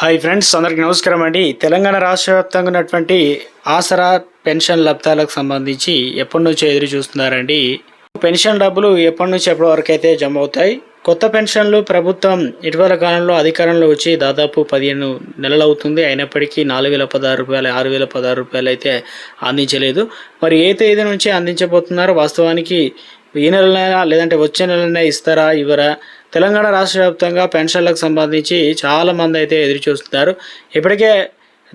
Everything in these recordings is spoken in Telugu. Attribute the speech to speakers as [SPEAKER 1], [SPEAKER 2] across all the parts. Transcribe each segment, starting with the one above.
[SPEAKER 1] హాయ్ ఫ్రెండ్స్ అందరికీ నమస్కారం అండి. తెలంగాణ రాష్ట్ర వ్యాప్తంగా ఉన్నటువంటి ఆసరా పెన్షన్ లబ్ధాలకు సంబంధించి ఎప్పటి నుంచో ఎదురు చూస్తున్నారండి. పెన్షన్ డబ్బులు ఎప్పటి నుంచి ఎప్పటి వరకు అయితే జమ అవుతాయి? కొత్త పెన్షన్లు ప్రభుత్వం ఇటీవల కాలంలో అధికారంలో వచ్చి దాదాపు పదిహేను నెలలు అవుతుంది. అయినప్పటికీ నాలుగు వేల పదహారు రూపాయలు ఆరు వేల పదహారు రూపాయలు అయితే అందించలేదు. మరి ఏ తేదీ నుంచి అందించబోతున్నారో వాస్తవానికి ఈ నెలనైనా లేదంటే వచ్చే నెలనైనా ఇస్తారా ఇవ్వరా? తెలంగాణ రాష్ట్ర వ్యాప్తంగా పెన్షన్లకు సంబంధించి చాలా మంది అయితే ఎదురు చూస్తున్నారు ఇప్పటికే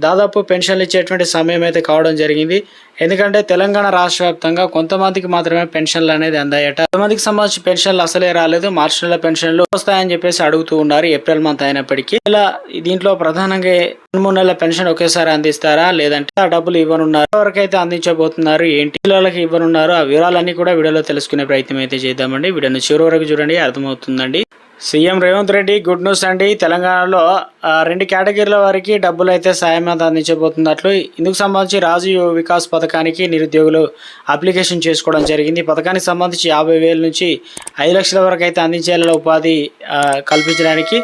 [SPEAKER 1] దాదాపు పెన్షన్లు ఇచ్చేటువంటి సమయం అయితే కావడం జరిగింది. ఎందుకంటే తెలంగాణ రాష్ట్ర వ్యాప్తంగా కొంతమందికి మాత్రమే పెన్షన్లు అనేది అందాయట. కొంతమందికి సంబంధించి పెన్షన్లు అసలే రాలేదు. మార్చి నెల పెన్షన్లు వస్తాయని చెప్పేసి అడుగుతూ ఉన్నారు ఏప్రిల్ మంత్ అయినప్పటికీ. ఇలా దీంట్లో ప్రధానంగా రెండు మూడు నెలల పెన్షన్ ఒకేసారి అందిస్తారా? లేదంటే ఆ డబ్బులు ఇవ్వనున్నారు? ఎవరికైతే అందించబోతున్నారు ఏంటి? పిల్లలకి ఇవ్వనున్నారు ఆ వివరాలన్నీ కూడా వీడియోలో తెలుసుకునే ప్రయత్నం అయితే చేద్దామండి. వీడియోని చివరి వరకు చూడండి అర్థమవుతుందండి. CM Revanth Reddy good news అండి. తెలంగాణలో రెండు కేటగిరీల వారికి డబ్బులు అయితే సాయం అందించబోతున్నట్లు ఇందుకు సంబంధించి రాజు వికాస్ పథకానికి నిరుద్యోగులు అప్లికేషన్ చేసుకోవడం జరిగింది. పథకానికి సంబంధించి యాభై వేల నుంచి ఐదు లక్షల వరకు అయితే అందించేలా ఉపాధి కల్పించడానికి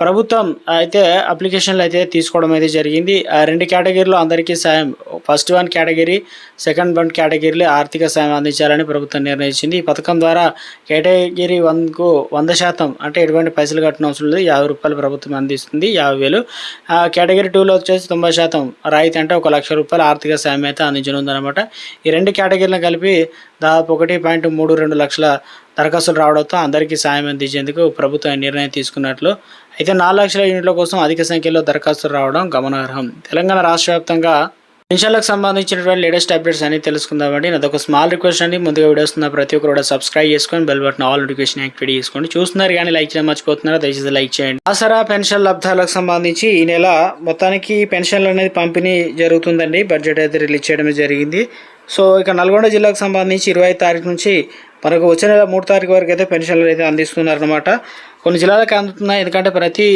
[SPEAKER 1] ప్రభుత్వం అయితే అప్లికేషన్లు అయితే తీసుకోవడం అయితే జరిగింది. ఆ రెండు కేటగిరీలో అందరికీ సాయం first one category second one కేటగిరీలో ఆర్థిక సాయం అందించాలని ప్రభుత్వం నిర్ణయించింది. ఈ పథకం ద్వారా కేటగిరీ వన్కు వంద శాతం అంటే ఎటువంటి పైసలు కట్టిన అవసరం లేదు. యాభై రూపాయలు ప్రభుత్వం అందిస్తుంది యాభై వేలు. ఆ కేటగిరీ టూలో వచ్చేసి తొంభై శాతం రాయితీ అంటే ఒక లక్ష రూపాయలు ఆర్థిక సాయం అయితే అందించనుందనమాట ఈ రెండు కేటగిరీలను కలిపి దాదాపు ఒకటి పాయింట్ మూడు రెండు లక్షల దరఖాస్తులు రావడంతో అందరికీ సాయం అందించేందుకు ప్రభుత్వం నిర్ణయం తీసుకున్నట్లు. అయితే నాలుగు లక్షల యూనిట్ల కోసం అధిక సంఖ్యలో దరఖాస్తులు రావడం గమనార్హం. తెలంగాణ రాష్ట్ర వ్యాప్తంగా పెన్షన్లకు సంబంధించినటువంటి లేటెస్ట్ అప్డేట్స్ అన్ని తెలుసుకుందామండి. నాది ఒక స్మాల్ రిక్వెస్ట్ అండి. ముందుగా వీడియోస్ ఉన్న ప్రతి ఒక్కరు కూడా సబ్స్క్రైబ్ చేసుకొని bell button all notification activate చేసుకోండి. చూస్తున్నారు కానీ లైక్ చేయడం మర్చిపోతున్నారా? దయచేసి లైక్ చేయండి. ఆసరా పెన్షన్ లబ్ధాలకు సంబంధించి ఈ నెల మొత్తానికి పెన్షన్లు అనేది పంపిణీ జరుగుతుందండి. బడ్జెట్ అయితే రిలీజ్ చేయడం జరిగింది. సో ఇక నల్గొండ జిల్లాకు సంబంధించి ఇరవై తారీఖు నుంచి మనకు వచ్చే నెల మూడు తారీఖు వరకు అయితే పెన్షన్లు అయితే అందిస్తున్నారనమాట కొన్ని జిల్లాలకు అందుతున్నాయి. ఎందుకంటే ప్రతి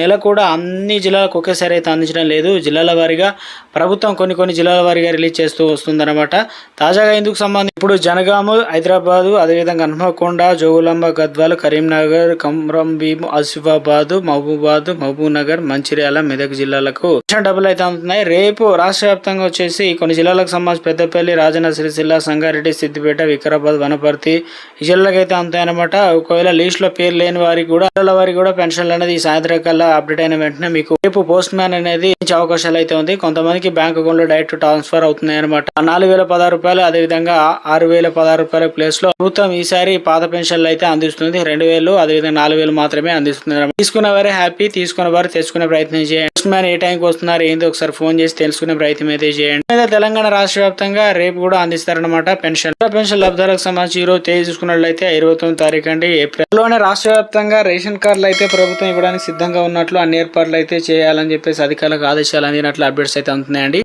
[SPEAKER 1] నెల కూడా అన్ని జిల్లాలకు ఒకేసారి అయితే అందించడం లేదు. జిల్లాల వారీగా ప్రభుత్వం కొన్ని కొన్ని జిల్లాల వారీగా రిలీజ్ చేస్తూ వస్తుందన్నమాట. తాజాగా ఇందుకు సంబంధించి ఇప్పుడు జనగాము హైదరాబాదు అదేవిధంగా హన్మకొండ జోగులాంబ గద్వాలు కరీంనగర్ కమ్రంభీం ఆసిఫాబాదు మహబూబాద్ మహబూబ్నగర్ మంచిర్యాల మెదక్ జిల్లాలకు డబ్బులు అయితే అందుతున్నాయి. రేపు రాష్ట్ర వ్యాప్తంగా వచ్చేసి కొన్ని జిల్లాలకు సంబంధించి పెద్దపల్లి రాజన్న సిరిసిల్ల సంగారెడ్డి సిద్దిపేట వికారాబాద్ వనపర్తి ఈ జిల్లాలకు అయితే అందుతాయన్నమాట ఒకవేళ లీస్ట్లో పేరు లేని వారికి కూడా వారి వారికి కూడా పెన్షన్లు అనేది ఈ సాయంత్రం కల్లా అప్డేట్ అయిన వెంటనే మీకు రేపు పోస్ట్ మ్యాన్ అనేది ఇచ్చే అవకాశాలు అయితే ఉంది. కొంతమందికి బ్యాంక్ అకౌంట్లో డైరెక్ట్ ట్రాన్స్ఫర్ అవుతున్నాయి అనమాట నాలుగు వేల పదహారు రూపాయలు అదే విధంగా ఆరు వేల పదహారు రూపాయల ప్లేస్లో ప్రభుత్వం ఈసారి పాత పెన్షన్లు అయితే అందిస్తుంది. రెండు వేలు అదే విధంగా నాలుగు వేలు మాత్రమే అందిస్తుంది తీసుకున్న వారే హ్యాపీ తీసుకున్న వారు తెచ్చుకునే ప్రయత్నం చేయండి. పోస్ట్ మ్యాన్ ఏ టైంకి వస్తున్నారు ఏంది ఒకసారి ఫోన్ చేసి తెలుసుకునే ప్రయత్నం అయితే చేయండి. లేదా తెలంగాణ రాష్ట్ర వ్యాప్తంగా రేపు కూడా అందిస్తారనమాట పెన్షన్. పెన్షన్ లబ్ధాలకు సంబంధించి ఈ రోజు తేదీ చూసుకున్నట్లయితే ఇరవై తొమ్మిది తారీఖు అండి ఏప్రిల్. లోనే రాష్ట్ర వ్యాప్తంగా రేషన్ కార్డులు అయితే ప్రభుత్వం ఇవ్వడానికి సిద్ధంగా ఉన్నట్లు అన్ని ఏర్పాట్లు అయితే చేయాలని చెప్పేసి అధికారులకు ఆదేశాలు అందినట్లు అప్డేట్స్ అయితే అందుతున్నాయండి.